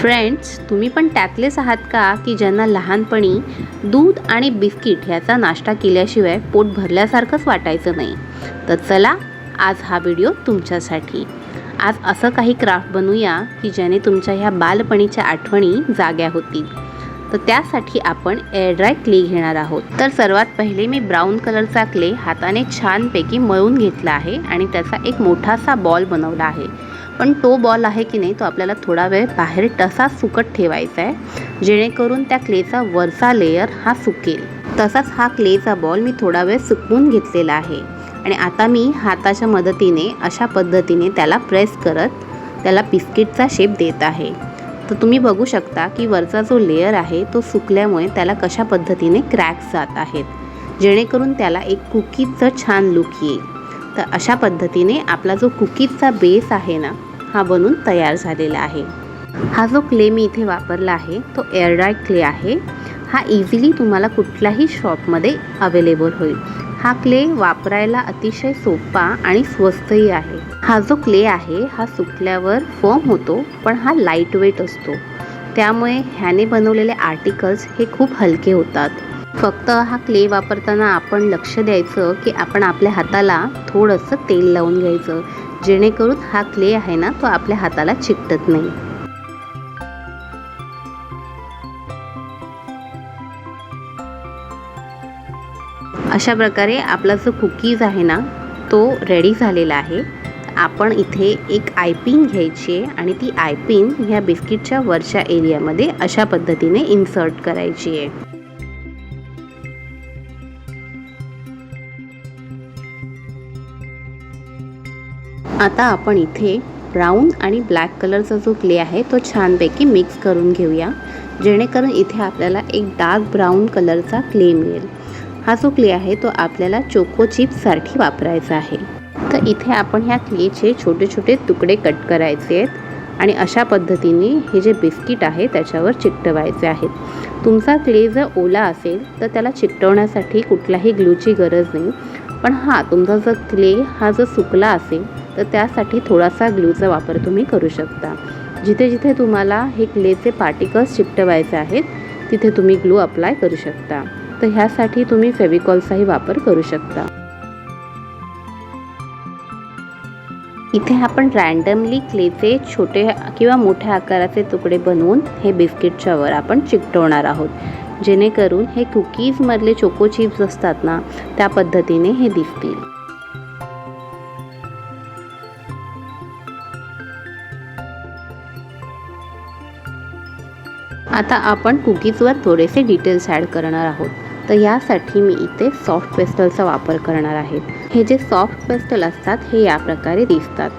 Friends तुम्ही पण त्यातलेच आहात का की ज्यांना लहानपणी दूध आणि बिस्किट ह्याचा नाश्ता केल्याशिवाय पोट भरल्यासारखंच वाटायचं नाही? तर चला आज हा व्हिडिओ तुमच्यासाठी. आज असं काही क्राफ्ट बनवूया की ज्याने तुमच्या ह्या बालपणीच्या आठवणी जाग्या होतील. तर त्यासाठी आपण एअरड्राय क्ले घेणार आहोत. तर सर्वात पहिले मी ब्राऊन कलरचा क्ले हाताने छानपैकी मळून घेतला आहे आणि त्याचा एक मोठासा बॉल बनवला आहे. पण तो बॉल आहे की नाही तो आपल्याला थोडा वेळ बाहेर तसाच सुकट ठेवायचा आहे. जेणेकरून त्या क्लेचा वरचा लेयर हा सुकेल. तसाच हा क्लेचा बॉल मी थोडा वेळ सुकवून घेतलेला आहे. आणि आता मी हाताच्या मदतीने अशा पद्धतीने त्याला प्रेस करत त्याला बिस्किटचा शेप देत आहे. तर तुम्ही बघू शकता की वरचा जो लेयर आहे तो सुकल्यामुळे त्याला कशा पद्धतीने क्रॅक्स जात आहेत. जेणेकरून त्याला एक कुकीजचं छान लुक येईल. तर अशा पद्धतीने आपला जो कुकीजचा बेस आहे ना हा बनून तयार झालेला आहे. हा जो क्ले मी इथे वापरला आहे तो एअरड्राय क्ले आहे. हा इझिली तुम्हाला कुठल्याही शॉपमध्ये अवेलेबल होईल. हा क्ले वापरायला अतिशय सोपा आणि स्वस्तही आहे. हा जो क्ले आहे हा सुकल्यावर फॉर्म होतो पण हा लाइट वेट असतो. त्यामुळे ह्याने बनवलेले आर्टिकल्स हे खूप हलके होतात. फक्त हा क्ले वापरताना आपण लक्ष द्यायचं की आपण आपल्या हाताला थोडंसं तेल लावून घ्यायचं. जेणेकरून हा क्ले आहे ना तो आपल्या हाताला चिकटत नाही. अशा प्रकारे आपला जो कुकीज आहे ना तो रेडी झालेला आहे. आपण इथे एक आयपिन घ्यायची आहे आणि ती आयपिन ह्या बिस्किटच्या वरच्या एरियामध्ये अशा पद्धतीने इन्सर्ट करायची आहे. आता आपण इथे ब्राऊन आणि ब्लॅक कलरचा जो क्ले आहे तो छानपैकी मिक्स करून घेऊया जेणेकरून इथे आपल्याला एक डार्क ब्राऊन कलरचा क्ले मिळेल. हा जो क्ले आहे तो आपल्याला चोको चिप्ससाठी वापरायचा आहे. तर इथे आपण ह्या क्लेचे छोटे छोटे तुकडे कट करायचे आहेत आणि अशा पद्धतीने हे जे बिस्किट आहे त्याच्यावर चिकटवायचे आहेत. तुमचा क्ले जर ओला असेल तर त्याला चिकटवण्यासाठी कुठलाही ग्लूची गरज नाही. पण हा तुमचा जर क्ले हा जर सुकला असेल तर त्यासाठी थोडासा ग्लूचा वापर तुम्ही करू शकता. जिथे जिथे तुम्हाला हे क्लेचे पार्टिकल्स चिकटवायचे आहेत तिथे तुम्ही ग्लू अप्लाय करू शकता. तर ह्यासाठी तुम्ही फेविकॉलचाही वापर करू शकता. इथे आपण रँडमली क्लेचे छोटे किंवा मोठ्या आकाराचे तुकडे बनवून हे बिस्किटच्या वर आपण चिकटवणार आहोत. जेणेकरून हे कुकीजमधले चोको चिप्स असतात ना त्या पद्धतीने हे दिसतील. आता आपण कुकीजवर थोडेसे डिटेल्स ॲड करणार आहोत. तर यासाठी मी इथे सॉफ्ट पेस्टलचा वापर करणार आहे. हे जे सॉफ्ट पेस्टल असतात हे या प्रकारे दिसतात.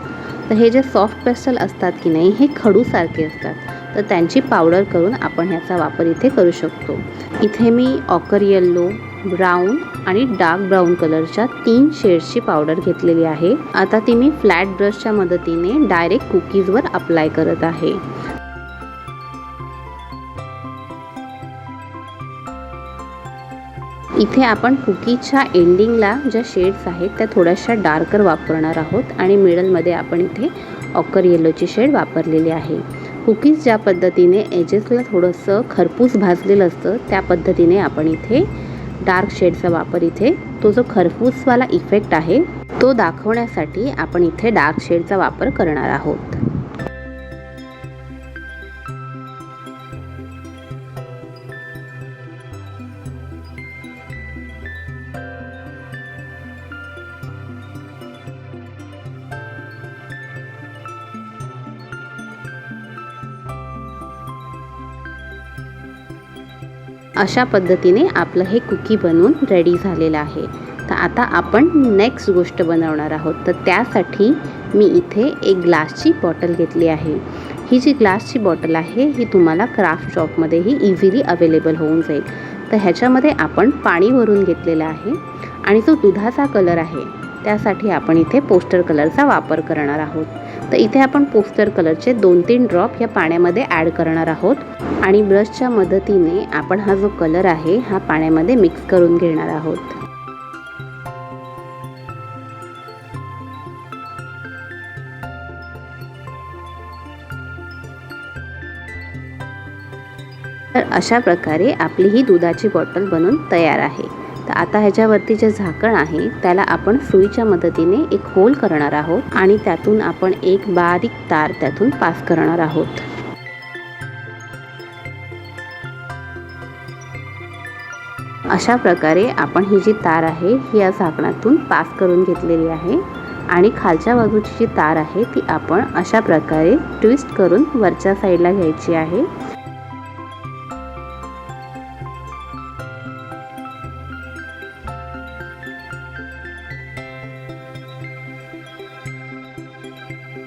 तर हे जे सॉफ्ट पेस्टल असतात की नाही हे खडूसारखे असतात. तर त्यांची पावडर करून आपण ह्याचा वापर इथे करू शकतो. इथे मी ऑकर येल्लो ब्राऊन आणि डार्क ब्राऊन कलरच्या तीन शेड्सची पावडर घेतलेली आहे. आता ती मी फ्लॅट ब्रशच्या मदतीने डायरेक्ट कुकीजवर अप्लाय करत आहे. इथे आपण कुकीजच्या एंडिंगला ज्या शेड्स आहेत त्या थोड्याशा डार्कर वापरणार आहोत आणि मिडलमध्ये आपण इथे ऑकर येलोची शेड वापरलेली आहे. कुकीज ज्या पद्धतीने एजेसला थोडंसं खरपूस भाजलेलं असतं त्या पद्धतीने आपण इथे डार्क शेडचा वापर इथे तो जो खरपूसवाला इफेक्ट आहे तो दाखवण्यासाठी आपण इथे डार्क शेडचा वापर करणार आहोत. अशा पद्धतीने आपलं हे कुकी बनवून रेडी झालेलं आहे. तर आता आपण नेक्स्ट गोष्ट बनवणार आहोत. तर त्यासाठी मी इथे एक ग्लासची बॉटल घेतली आहे. ही जी ग्लासची बॉटल आहे ही तुम्हाला क्राफ्ट शॉपमध्येही इझिली अवेलेबल होऊन जाईल. तर ह्याच्यामध्ये आपण पाणी भरून घेतलेलं आहे आणि जो दुधाचा कलर आहे त्यासाठी आपण इथे पोस्टर कलरचा वापर करणार आहोत. तर इथे आपण पोस्टर कलरचे दोन तीन ड्रॉप या पाण्यामध्ये ॲड करणार आहोत. आणि ब्रशच्या मदतीने आपण हा जो कलर आहे हा पाण्यामध्ये मिक्स करून घेणार आहोत. तर अशा प्रकारे आपली ही दुधाची बॉटल बनून तयार आहे. तर आता ह्याच्यावरती जे झाकण आहे त्याला आपण सुईच्या मदतीने एक होल करणार आहोत आणि त्यातून आपण एक बारीक तार त्यातून पास करणार आहोत. अशा प्रकारे आपण ही जी तार आहे ही या झाकणातून पास करून घेतलेली आहे आणि खालच्या बाजूची जी तार आहे ती आपण अशा प्रकारे ट्विस्ट करून वरच्या साईडला घ्यायची आहे.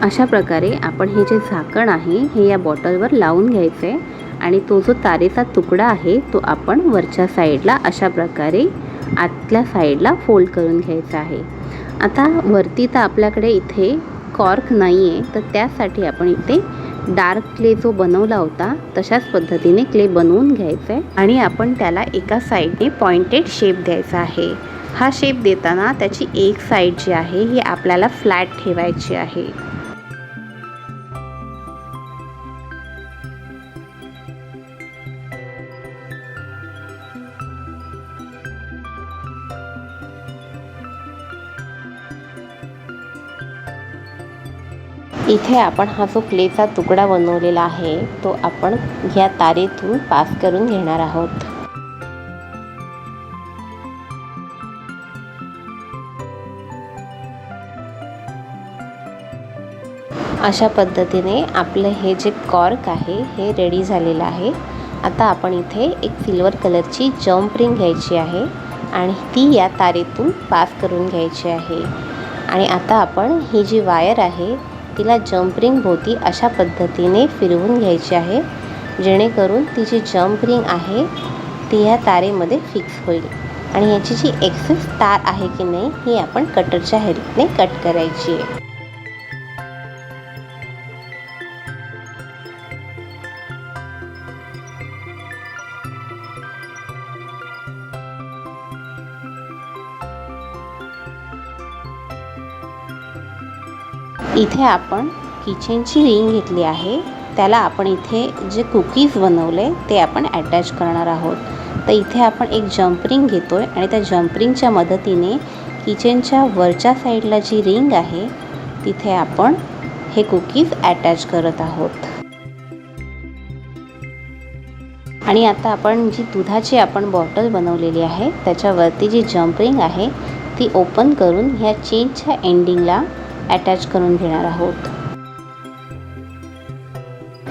अशा प्रकारे आपण हे जे झाकण आहे हे या बॉटलवर लावून घ्यायचं आहे आणि तो जो तारेचा तुकडा आहे तो आपण वरच्या साईडला अशा प्रकारे आतल्या साईडला फोल्ड करून घ्यायचा आहे. आता वरती तर आपल्याकडे इथे कॉर्क नाही आहे तर त्यासाठी आपण इथे डार्क क्ले जो बनवला होता तशाच पद्धतीने क्ले बनवून घ्यायचा आहे आणि आपण त्याला एका साईडने पॉइंटेड शेप द्यायचा आहे. हा शेप देताना त्याची एक साईड जी आहे ही आपल्याला फ्लॅट ठेवायची आहे. इथे आपण हा जो क्लेचा तुकडा बनवलेला आहे तो आपण ह्या तारेतून पास करून घेणार आहोत. अशा पद्धतीने आपलं हे जे कॉर्क आहे हे रेडी झालेलं आहे. आता आपण इथे एक सिल्वर कलरची जम्प रिंग घ्यायची आहे आणि ती या तारेतून पास करून घ्यायची आहे. आणि आता आपण ही जी वायर आहे तिला जम्प रिंग भोवती अशा पद्धतीने फिरवून घ्यायची आहे जेणेकरून ती जी जम्प रिंग आहे ती ह्या तारेमध्ये फिक्स होईल. आणि ह्याची जी एक्सेस तार आहे की नाही ही आपण कटरच्या हेल्पने कट करायची आहे. इथे आपण किचनची रिंग घेतली आहे. त्याला आपण इथे जे कुकीज बनवले ते आपण अटॅच करणार आहोत. तर इथे आपण एक जम्परिंग घेतो आहे आणि त्या जम्परिंगच्या मदतीने किचनच्या वरच्या साईडला जी रिंग आहे तिथे आपण हे कुकीज अटॅच करत आहोत. आणि आता आपण जी दुधाची आपण बॉटल बनवलेली आहे त्याच्यावरती जी जम्परिंग आहे ती ओपन करून ह्या चेनच्या एंडिंगला अटॅच करून घेणार आहोत.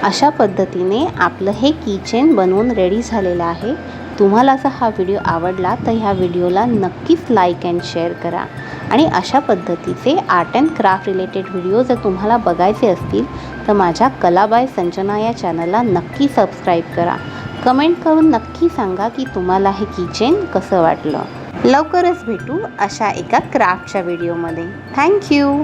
अशा पद्धतीने आपलं हे किचन बनवून रेडी झालेलं आहे. तुम्हाला जर हा व्हिडिओ आवडला तर ह्या व्हिडिओला नक्कीच लाईक अँड शेअर करा. आणि अशा पद्धतीचे art and craft related video जर तुम्हाला बघायचे असतील तर माझ्या कलाबाय संजना या चॅनलला नक्की सबस्क्राईब करा. कमेंट करून नक्की सांगा की तुम्हाला हे किचन कसं वाटलं. लवकरच भेटू अशा एका क्राफ्टच्या व्हिडिओमध्ये थँक्यू